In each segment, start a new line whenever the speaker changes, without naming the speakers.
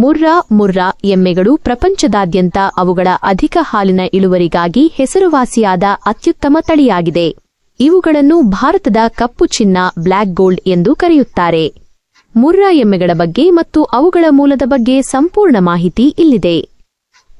ಮುರ್ರಾ ಮುರ್ರಾ ಎಮ್ಮೆಗಳು ಪ್ರಪಂಚದಾದ್ಯಂತ ಅವುಗಳ ಅಧಿಕ ಹಾಲಿನ ಇಳುವರಿಗಾಗಿ ಹೆಸರುವಾಸಿಯಾದ ಅತ್ಯುತ್ತಮ ತಳಿಯಾಗಿದೆ. ಇವುಗಳನ್ನು ಭಾರತದ ಕಪ್ಪು ಚಿನ್ನ ಬ್ಲ್ಯಾಕ್ ಗೋಲ್ಡ್ ಎಂದು ಕರೆಯುತ್ತಾರೆ. ಮುರ್ರಾ ಎಮ್ಮೆಗಳ ಬಗ್ಗೆ ಮತ್ತು ಅವುಗಳ ಮೂಲದ ಬಗ್ಗೆ ಸಂಪೂರ್ಣ ಮಾಹಿತಿ ಇಲ್ಲಿದೆ.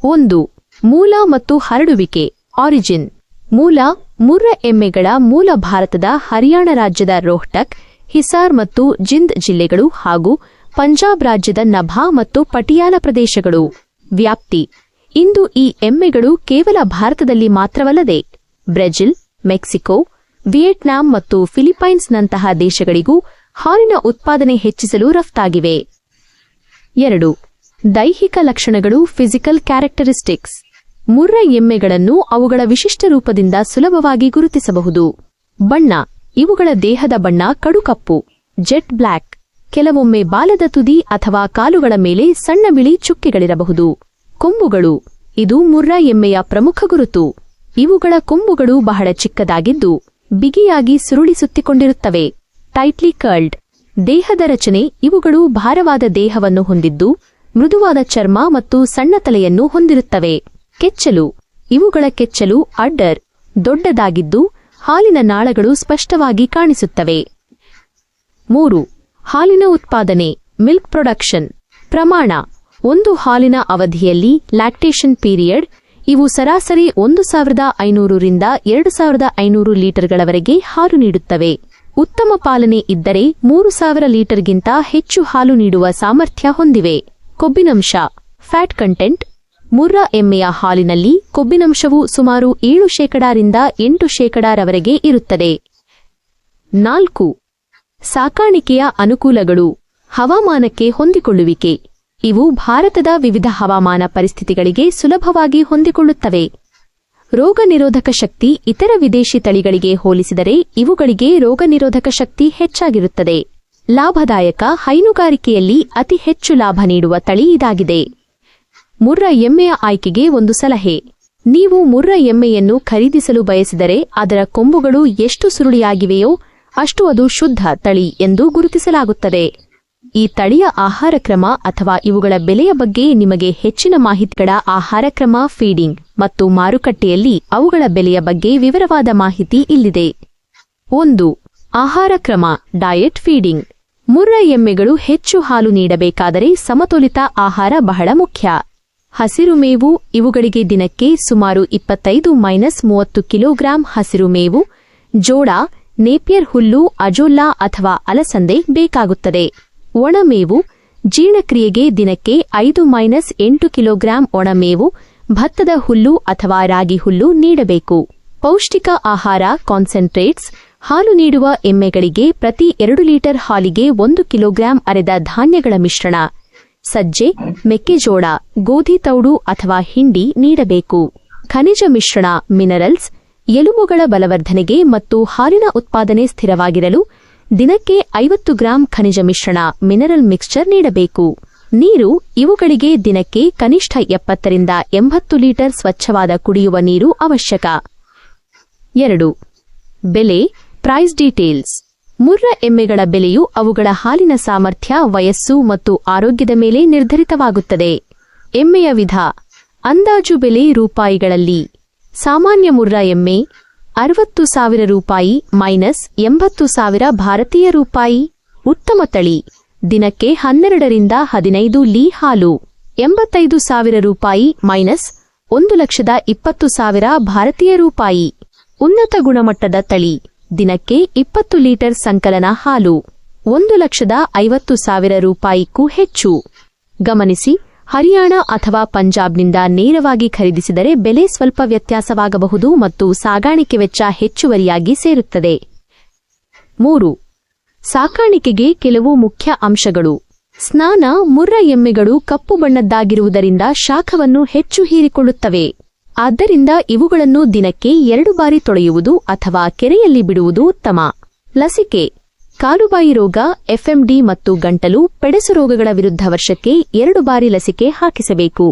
ಒಂದು, ಮೂಲ ಮತ್ತು ಹರಡುವಿಕೆ, ಆರಿಜಿನ್. ಮೂಲ, ಮುರ್ರ ಎಮ್ಮೆಗಳ ಮೂಲ ಭಾರತದ ಹರಿಯಾಣ ರಾಜ್ಯದ ರೋಹ್ಟಕ್, ಹಿಸಾರ್ ಮತ್ತು ಜಿಂದ್ ಜಿಲ್ಲೆಗಳು ಹಾಗೂ ಪಂಜಾಬ್ ರಾಜ್ಯದ ನಭಾ ಮತ್ತು ಪಟಿಯಾಲ ಪ್ರದೇಶಗಳು. ವ್ಯಾಪ್ತಿ. ಇಂದು ಈ ಎಮ್ಮೆಗಳು ಕೇವಲ ಭಾರತದಲ್ಲಿ ಮಾತ್ರವಲ್ಲದೆ ಬ್ರೆಜಿಲ್, ಮೆಕ್ಸಿಕೋ, ವಿಯೆಟ್ನಾಂ ಮತ್ತು ಫಿಲಿಪೈನ್ಸ್ನಂತಹ ದೇಶಗಳಿಗೂ ಹಾಲಿನ ಉತ್ಪಾದನೆ ಹೆಚ್ಚಿಸಲು ರಫ್ತಾಗಿವೆ. ಎರಡು. ದೈಹಿಕ ಲಕ್ಷಣಗಳು ಫಿಸಿಕಲ್ ಕ್ಯಾರೆಕ್ಟರಿಸ್ಟಿಕ್ಸ್. ಮುರ್ರ ಎಮ್ಮೆಗಳನ್ನು ಅವುಗಳ ವಿಶಿಷ್ಟ ರೂಪದಿಂದ ಸುಲಭವಾಗಿ ಗುರುತಿಸಬಹುದು. ಬಣ್ಣ. ಇವುಗಳ ದೇಹದ ಬಣ್ಣ ಕಡುಕಪ್ಪು ಜೆಟ್ ಬ್ಲ್ಯಾಕ್. ಕೆಲವೊಮ್ಮೆ ಬಾಲದ ತುದಿ ಅಥವಾ ಕಾಲುಗಳ ಮೇಲೆ ಸಣ್ಣ ಬಿಳಿ ಚುಕ್ಕೆಗಳಿರಬಹುದು. ಕೊಂಬುಗಳು. ಇದು ಮುರ್ರ ಎಮ್ಮೆಯ ಪ್ರಮುಖ ಗುರುತು. ಇವುಗಳ ಕೊಂಬುಗಳು ಬಹಳ ಚಿಕ್ಕದಾಗಿದ್ದು, ಬಿಗಿಯಾಗಿ ಸುರುಳಿಸುತ್ತಿಕೊಂಡಿರುತ್ತವೆ. Tightly curled. ದೇಹದ ರಚನೆ, ಇವುಗಳು ಭಾರವಾದ ದೇಹವನ್ನು ಹೊಂದಿದ್ದು, ಮೃದುವಾದ ಚರ್ಮ ಮತ್ತು ಸಣ್ಣ ತಲೆಯನ್ನು ಹೊಂದಿರುತ್ತವೆ. ಕೆಚ್ಚಲು. ಇವುಗಳ ಕೆಚ್ಚಲು ಅಡ್ಡರ್, ದೊಡ್ಡದಾಗಿದ್ದು, ಹಾಲಿನ ನಾಳಗಳು ಸ್ಪಷ್ಟವಾಗಿ ಕಾಣಿಸುತ್ತವೆ. ಮೂರು. ಹಾಲಿನ ಉತ್ಪಾದನೆ, ಮಿಲ್ಕ್ ಪ್ರೊಡಕ್ಷನ್. ಪ್ರಮಾಣ, ಒಂದು ಹಾಲಿನ ಅವಧಿಯಲ್ಲಿ ಲ್ಯಾಕ್ಟೇಷನ್ ಪೀರಿಯಡ್, ಇವು ಸರಾಸರಿ ಒಂದು ಸಾವಿರದ ಐನೂರರಿಂದ ಎರಡು ಸಾವಿರದ ಐನೂರು ಲೀಟರ್ಗಳವರೆಗೆ ಹಾಲು ನೀಡುತ್ತವೆ. ಉತ್ತಮ ಪಾಲನೆ ಇದ್ದರೆ ಮೂರು ಸಾವಿರ ಲೀಟರ್ಗಿಂತ ಹೆಚ್ಚು ಹಾಲು ನೀಡುವ ಸಾಮರ್ಥ್ಯ ಹೊಂದಿವೆ. ಕೊಬ್ಬಿನಂಶ, ಫ್ಯಾಟ್ ಕಂಟೆಂಟ್. ಮುರ್ರ ಎಮ್ಮೆಯ ಹಾಲಿನಲ್ಲಿ ಕೊಬ್ಬಿನಂಶವು ಸುಮಾರು ಏಳು ಶೇಕಡಾರಿಂದ ಎಂಟು ಶೇಕಡಾರವರೆಗೆ ಇರುತ್ತದೆ. ನಾಲ್ಕು ಸಾಕಾಣಿಕೆಯ ಅನುಕೂಲಗಳು ಹವಾಮಾನಕ್ಕೆ ಹೊಂದಿಕೊಳ್ಳುವಿಕೆ. ಇವು ಭಾರತದ ವಿವಿಧ ಹವಾಮಾನ ಪರಿಸ್ಥಿತಿಗಳಿಗೆ ಸುಲಭವಾಗಿ ಹೊಂದಿಕೊಳ್ಳುತ್ತವೆ. ರೋಗ ನಿರೋಧಕ ಶಕ್ತಿ ಇತರ ವಿದೇಶಿ ತಳಿಗಳಿಗೆ ಹೋಲಿಸಿದರೆ ಇವುಗಳಿಗೆ ರೋಗ ನಿರೋಧಕ ಶಕ್ತಿ ಹೆಚ್ಚಾಗಿರುತ್ತದೆ. ಲಾಭದಾಯಕ ಹೈನುಗಾರಿಕೆಯಲ್ಲಿ ಅತಿ ಹೆಚ್ಚು ಲಾಭ ನೀಡುವ ತಳಿ ಇದಾಗಿದೆ. ಮುರ್ರ ಎಮ್ಮೆಯ ಆಯ್ಕೆಗೆ ಒಂದು ಸಲಹೆ. ನೀವು ಮುರ್ರ ಎಮ್ಮೆಯನ್ನು ಖರೀದಿಸಲು ಬಯಸಿದರೆ ಅದರ ಕೊಂಬುಗಳು ಎಷ್ಟು ಸುರುಳಿಯಾಗಿವೆಯೋ ಅಷ್ಟು ಅದು ಶುದ್ಧ ತಳಿ ಎಂದು ಗುರುತಿಸಲಾಗುತ್ತದೆ. ಈ ತಳಿಯ ಆಹಾರ ಕ್ರಮ ಅಥವಾ ಇವುಗಳ ಬೆಲೆಯ ಬಗ್ಗೆ ನಿಮಗೆ ಹೆಚ್ಚಿನ ಮಾಹಿತಿಗಳ ಆಹಾರ ಕ್ರಮ ಫೀಡಿಂಗ್ ಮತ್ತು ಮಾರುಕಟ್ಟೆಯಲ್ಲಿ ಅವುಗಳ ಬೆಲೆಯ ಬಗ್ಗೆ ವಿವರವಾದ ಮಾಹಿತಿ ಇಲ್ಲಿದೆ. ಒಂದು, ಆಹಾರ ಕ್ರಮ, ಡಯಟ್ ಫೀಡಿಂಗ್. ಮುರ್ರ ಎಮ್ಮೆಗಳು ಹೆಚ್ಚು ಹಾಲು ನೀಡಬೇಕಾದರೆ ಸಮತೋಲಿತ ಆಹಾರ ಬಹಳ ಮುಖ್ಯ. ಹಸಿರು ಮೇವು, ಇವುಗಳಿಗೆ ದಿನಕ್ಕೆ ಸುಮಾರು ಇಪ್ಪತ್ತೈದು ಮೈನಸ್ ಮೂವತ್ತು ಕಿಲೋಗ್ರಾಂ ಹಸಿರು ಮೇವು, ಜೋಳ ನೇಪಿಯರ್ ಹುಲ್ಲು ಅಜೋಲ್ಲಾ ಅಥವಾ ಅಲಸಂದೆ ಬೇಕಾಗುತ್ತದೆ. ಒಣಮೇವು ಜೀರ್ಣಕ್ರಿಯೆಗೆ ದಿನಕ್ಕೆ ಐದು ಮೈನಸ್ ಎಂಟು ಕಿಲೋಗ್ರಾಂ ಒಣಮೇವು ಭತ್ತದ ಹುಲ್ಲು ಅಥವಾ ರಾಗಿ ಹುಲ್ಲು ನೀಡಬೇಕು. ಪೌಷ್ಟಿಕ ಆಹಾರ ಕಾನ್ಸಂಟ್ರೇಟ್ಸ್ ಹಾಲು ನೀಡುವ ಎಮ್ಮೆಗಳಿಗೆ ಪ್ರತಿ ಎರಡು ಲೀಟರ್ ಹಾಲಿಗೆ ಒಂದು ಕಿಲೋಗ್ರಾಂ ಅರೆದ ಧಾನ್ಯಗಳ ಮಿಶ್ರಣ. ಸಜ್ಜೆ, ಮೆಕ್ಕೆಜೋಳ, ಗೋಧಿ ತೌಡು ಅಥವಾ ಹಿಂಡಿ ನೀಡಬೇಕು. ಖನಿಜ ಮಿಶ್ರಣ, ಮಿನರಲ್ಸ್ ಎಲುಬುಗಳ ಬಲವರ್ಧನೆಗೆ ಮತ್ತು ಹಾಲಿನ ಉತ್ಪಾದನೆ ಸ್ಥಿರವಾಗಿರಲು ದಿನಕ್ಕೆ ಐವತ್ತು ಗ್ರಾಂ ಖನಿಜ ಮಿಶ್ರಣ ಮಿನರಲ್ ಮಿಕ್ಸ್ಚರ್ ನೀಡಬೇಕು. ನೀರು ಇವುಗಳಿಗೆ ದಿನಕ್ಕೆ ಕನಿಷ್ಠ ಎಪ್ಪತ್ತರಿಂದ ಎಂಬತ್ತು ಲೀಟರ್ ಸ್ವಚ್ಛವಾದ ಕುಡಿಯುವ ನೀರು ಅವಶ್ಯಕ. ಎರಡು. ಬೆಲೆ ಪ್ರೈಸ್ ಡೀಟೇಲ್ಸ್ ಮುರ್ರ ಎಮ್ಮೆಗಳ ಬೆಲೆಯು ಅವುಗಳ ಹಾಲಿನ ಸಾಮರ್ಥ್ಯ, ವಯಸ್ಸು ಮತ್ತು ಆರೋಗ್ಯದ ಮೇಲೆ ನಿರ್ಧರಿತವಾಗುತ್ತದೆ. ಎಮ್ಮೆಯ ವಿಧ. ಅಂದಾಜು ಬೆಲೆ ರೂಪಾಯಿಗಳಲ್ಲಿ. ಸಾಮಾನ್ಯ ಮುರ್ರ ಎಮ್ಮೆ, ಅರವತ್ತು ಸಾವಿರ ರೂಪಾಯಿ ಮೈನಸ್ ಎಂಬತ್ತು ಸಾವಿರ ಭಾರತೀಯ ರೂಪಾಯಿ. ಉತ್ತಮ ತಳಿ. ದಿನಕ್ಕೆ ಹನ್ನೆರಡರಿಂದ ಹದಿನೈದು ಲೀ ಹಾಲು, ಎಂಬತ್ತೈದು ಸಾವಿರ ರೂಪಾಯಿ ಮೈನಸ್ ಒಂದು ಲಕ್ಷದ ಇಪ್ಪತ್ತು ಸಾವಿರ ಭಾರತೀಯ ರೂಪಾಯಿ. ಉನ್ನತ ಗುಣಮಟ್ಟದ ತಳಿ. ದಿನಕ್ಕೆ ಇಪ್ಪತ್ತು ಲೀಟರ್ ಸಂಕಲನ ಹಾಲು, ಒಂದು ಲಕ್ಷದ ಐವತ್ತು ಸಾವಿರ ರೂಪಾಯಿಗೂ ಹೆಚ್ಚು. ಗಮನಿಸಿ ಹರಿಯಾಣ ಅಥವಾ ಪಂಜಾಬ್ನಿಂದ ನೇರವಾಗಿ ಖರೀದಿಸಿದರೆ ಬೆಲೆ ಸ್ವಲ್ಪ ವ್ಯತ್ಯಾಸವಾಗಬಹುದು ಮತ್ತು ಸಾಗಾಣಿಕೆ ವೆಚ್ಚ ಹೆಚ್ಚುವರಿಯಾಗಿ ಸೇರುತ್ತದೆ. ಮೂರು, ಸಾಕಾಣಿಕೆಗೆ ಕೆಲವು ಮುಖ್ಯ ಅಂಶಗಳು. ಸ್ನಾನ, ಮುರ್ರ ಎಮ್ಮೆಗಳು ಕಪ್ಪು ಬಣ್ಣದ್ದಾಗಿರುವುದರಿಂದ ಶಾಖವನ್ನು ಹೆಚ್ಚು ಹೀರಿಕೊಳ್ಳುತ್ತವೆ. ಆದ್ದರಿಂದ ಇವುಗಳನ್ನು ದಿನಕ್ಕೆ ಎರಡು ಬಾರಿ ತೊಳೆಯುವುದು ಅಥವಾ ಕೆರೆಯಲ್ಲಿ ಬಿಡುವುದು ಉತ್ತಮ. ಲಸಿಕೆ ಕಾಲುಬಾಯಿ ರೋಗ ಎಫ್ಎಂಡಿ ಮತ್ತು ಗಂಟಲು ಪೆಡಸು ರೋಗಗಳ ವಿರುದ್ಧ ವರ್ಷಕ್ಕೆ ಎರಡು ಬಾರಿ ಲಸಿಕೆ ಹಾಕಿಸಬೇಕು.